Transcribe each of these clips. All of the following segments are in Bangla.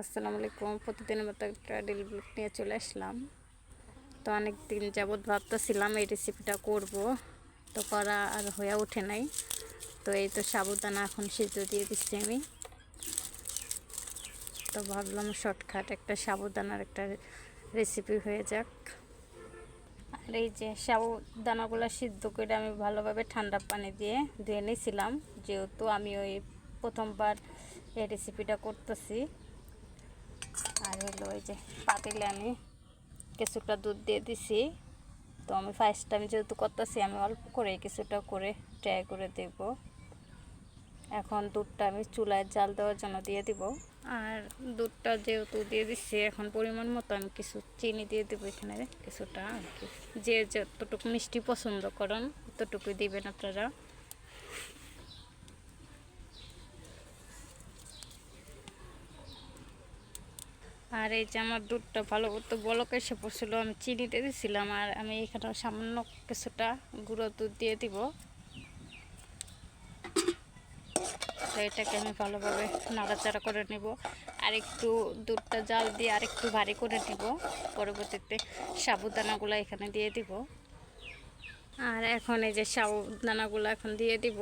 আসসালামু আলাইকুম। প্রতিদিনের মতো একটা ডেলি ব্লগ নিয়ে চলে আসলাম। তো অনেক দিন যাবৎ ভাবতেছিলাম এই রেসিপিটা করব, তো করা আর হয়ে ওঠে নাই। তো এই তো সাবুদানা এখন সিদ্ধ দিয়ে দিচ্ছি আমি। তো ভাবলাম শর্টকাট একটা সাবুদানার একটা রেসিপি হয়ে যাক। আর এই যে সাবুদানাগুলো সিদ্ধ করে আমি ভালোভাবে ঠান্ডা পানি দিয়ে ধুয়ে নিয়েছিলাম। যেহেতু আমি ওই প্রথমবার এই রেসিপিটা করতেছি। আর হলো ওই যে পাতিলে আমি কিছুটা দুধ দিয়ে দিছি। তো আমি ফার্স্ট টাইম যেহেতু করতেছি, আমি অল্প করে কিছুটা করে ট্রাই করে দেব এখন দুধটা আমি চুলায় জাল দেওয়ার জন্য দিয়ে দিব। আর দুধটা যেহেতু দিয়ে দিচ্ছি এখন পরিমাণ মতো আমি কিছু চিনি দিয়ে দেবো এখানে কিছুটা আর কি। যে যতটুকু মিষ্টি পছন্দ করেন, ততটুকুই দিবেন আপনারা। আর এই যে আমার দুধটা ভালো মতো বলক এসে পড়ছিলো, আমি চিনিতে দিয়েছিলাম আর আমি এখানে সামান্য কিছুটা গুঁড়ো দুধ দিয়ে দিব। তো এটাকে আমি ভালোভাবে নাড়াচাড়া করে নেব আর একটু দুধটা জাল দিয়ে আর একটু ভারী করে নিব। পরবর্তীতে সাবুদানাগুলো এখানে দিয়ে দিব। আর এখন এই যে সাবুদানাগুলো এখন দিয়ে দিব।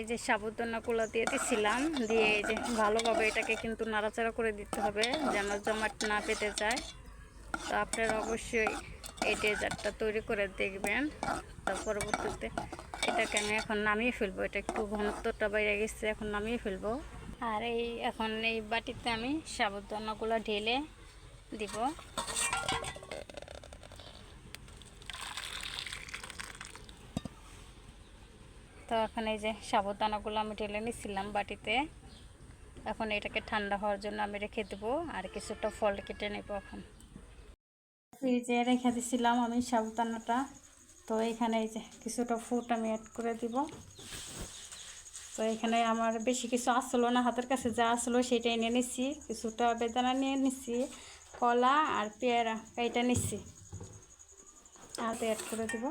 এই যে সাবুদানা সাবুদানাগুলো দিয়ে দিছিলাম, দিয়ে এই যে ভালোভাবে এটাকে কিন্তু নাড়াচাড়া করে দিতে হবে যেন জমাট না পেতে যায় তো আপনারা অবশ্যই এই ডেজার্টটা তৈরি করে দেখবেন। তো পরবর্তীতে এটাকে আমি এখন নামিয়ে ফেলব। এটা একটু ঘনত্বটা বাইরে গেছে, এখন নামিয়ে ফেলব। আর এই এখন এই বাটিতে আমি সাবুদানাগুলো ঢেলে দিব। তো এখন এই যে সাবুদানাগুলো আমি ঢেলে নিছিলাম বাটিতে। এখন এটাকে ঠান্ডা হওয়ার জন্য আমি রেখে দেবো আর কিছুটা ফল কেটে নেব এখন। ফ্রিজে রেখে দিছিলাম আমি সাবুদানাটা। তো এখানে এই যে কিছুটা ফুট আমি অ্যাড করে দিব। তো এখানে আমার বেশি কিছু আসলো না, হাতের কাছে যা আসলো সেটাই নিয়ে নিচ্ছি কিছুটা বেদানা নিয়ে নিচ্ছি কলা আর পেয়ারা, এইটা নিচ্ছি হাতে অ্যাড করে দিব।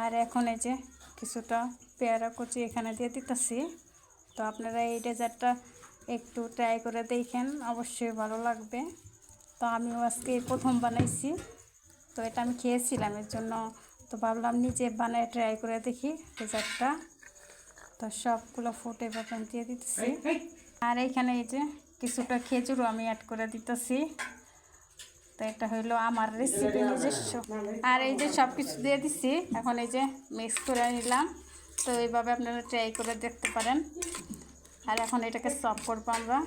আর এখন এই যে কিছুটা পেয়ারা কুচি এখানে দিয়ে দিতেছি। তো আপনারা এই ডেজার্টটা একটু ট্রাই করে দেখেন অবশ্যই ভালো লাগবে। তো আমিও আজকে প্রথম বানাইছি। তো এটা আমি খেয়েছিলাম এর জন্য তো ভাবলাম নিজে বানায় ট্রাই করে দেখি ডেজার্টটা। তো সবগুলো ফুটে বাপন দিয়ে দিতেছি। আর এইখানে এই যে কিছুটা খেজুরও আমি অ্যাড করে দিতেছি। তো এটা হইল আমার রেসিপি নিজস্ব। আর এই যে সব কিছু দিয়ে দিছি, এখন এই যে মিক্স করে নিলাম। তো এইভাবে আপনারা ট্রাই করে দেখতে পারেন। আর এখন এটাকে সব করব আমরা।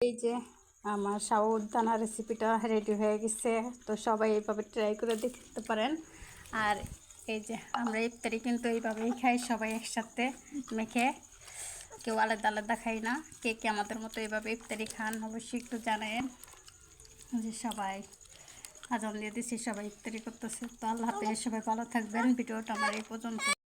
এই যে আমার সাবুদানা রেসিপিটা রেডি হয়ে গেছে। তো সবাই এইভাবে ট্রাই করে দেখতে পারেন। আর এই যে আমরা ইফতারি কিন্তু এইভাবেই খাই, সবাই একসাথে মেখে। কেউ আলাদা আলাদা খাই না। কে কে আমাদের মতো এইভাবে ইফতারি খান, অবশ্যই একটু জানেন যে সবাই আজান দিয়ে দিচ্ছি সবাই ইফতারি করতেছে। তো আল্লাহ হাফেজ, সবাই ভালো থাকবেন। ভিডিওটা আমার এই পর্যন্ত